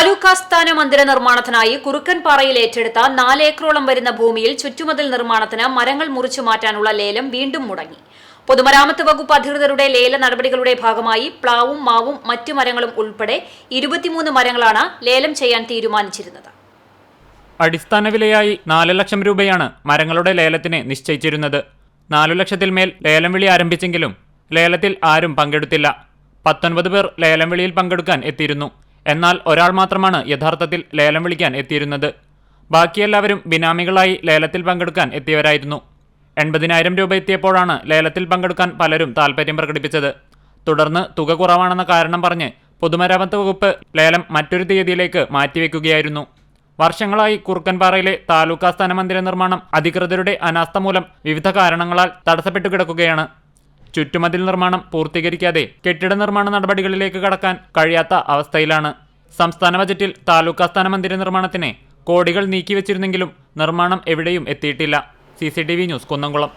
താലൂക്കാസ്ഥാന മന്ദിര നിർമ്മാണത്തിനായി കുറുക്കൻപാറയിൽ ഏറ്റെടുത്ത നാല് ഏക്കറോളം വരുന്ന ഭൂമിയിൽ ചുറ്റുമതിൽ നിർമ്മാണത്തിന് മരങ്ങൾ മുറിച്ചു മാറ്റാനുള്ള ലേലം വീണ്ടും മുടങ്ങി. പൊതുമരാമത്ത് വകുപ്പ് അധികൃതരുടെ ലേല നടപടികളുടെ ഭാഗമായി പ്ലാവും മാവും മറ്റു മരങ്ങളും ഉൾപ്പെടെ ഇരുപത്തിമൂന്ന് മരങ്ങളാണ് ലേലം ചെയ്യാൻ തീരുമാനിച്ചിരുന്നത്. അടിസ്ഥാന വിലയായി നാല് ലക്ഷം രൂപയാണ് മരങ്ങളുടെ ലേലത്തിന് നിശ്ചയിച്ചിരുന്നത്. നാലു ലക്ഷത്തിൽ മേൽ ലേലം വിളി ആരംഭിച്ചെങ്കിലും ലേലത്തിൽ ആരും പങ്കെടുത്തില്ല. പത്തൊൻപത് പേർ ലേലം വിളിയിൽ പങ്കെടുക്കാൻ എത്തിയിരുന്നു. എന്നാൽ ഒരാൾ മാത്രമാണ് യഥാർത്ഥത്തിൽ ലേലം വിളിക്കാൻ എത്തിയിരുന്നത്. ബാക്കിയെല്ലാവരും ബിനാമികളായി ലേലത്തിൽ പങ്കെടുക്കാൻ എത്തിയവരായിരുന്നു. എൺപതിനായിരം രൂപ എത്തിയപ്പോഴാണ് ലേലത്തിൽ പങ്കെടുക്കാൻ പലരും താൽപ്പര്യം പ്രകടിപ്പിച്ചത്. തുടർന്ന് തുക കുറവാണെന്ന കാരണം പറഞ്ഞ് പൊതുമരാമത്ത് വകുപ്പ് ലേലം മറ്റൊരു തീയതിയിലേക്ക് മാറ്റിവെക്കുകയായിരുന്നു. വർഷങ്ങളായി കുറുക്കൻപാറയിലെ താലൂക്കാസ്ഥാന മന്ദിര നിർമ്മാണം അധികൃതരുടെ അനാസ്ഥ മൂലം വിവിധ കാരണങ്ങളാൽ തടസ്സപ്പെട്ടു കിടക്കുകയാണ് ചുറ്റുമതിൽ നിർമ്മാണം പൂർത്തീകരിക്കാതെ കെട്ടിട നിർമ്മാണ നടപടികളിലേക്ക് കടക്കാൻ കഴിയാത്ത അവസ്ഥയിലാണ്. സംസ്ഥാന ബജറ്റിൽ താലൂക്കാസ്ഥാന മന്ദിര നിർമ്മാണത്തിന് കോടികൾ നീക്കിവെച്ചിരുന്നെങ്കിലും നിർമ്മാണം എവിടെയും എത്തിയിട്ടില്ല. C news Kunnamkulam.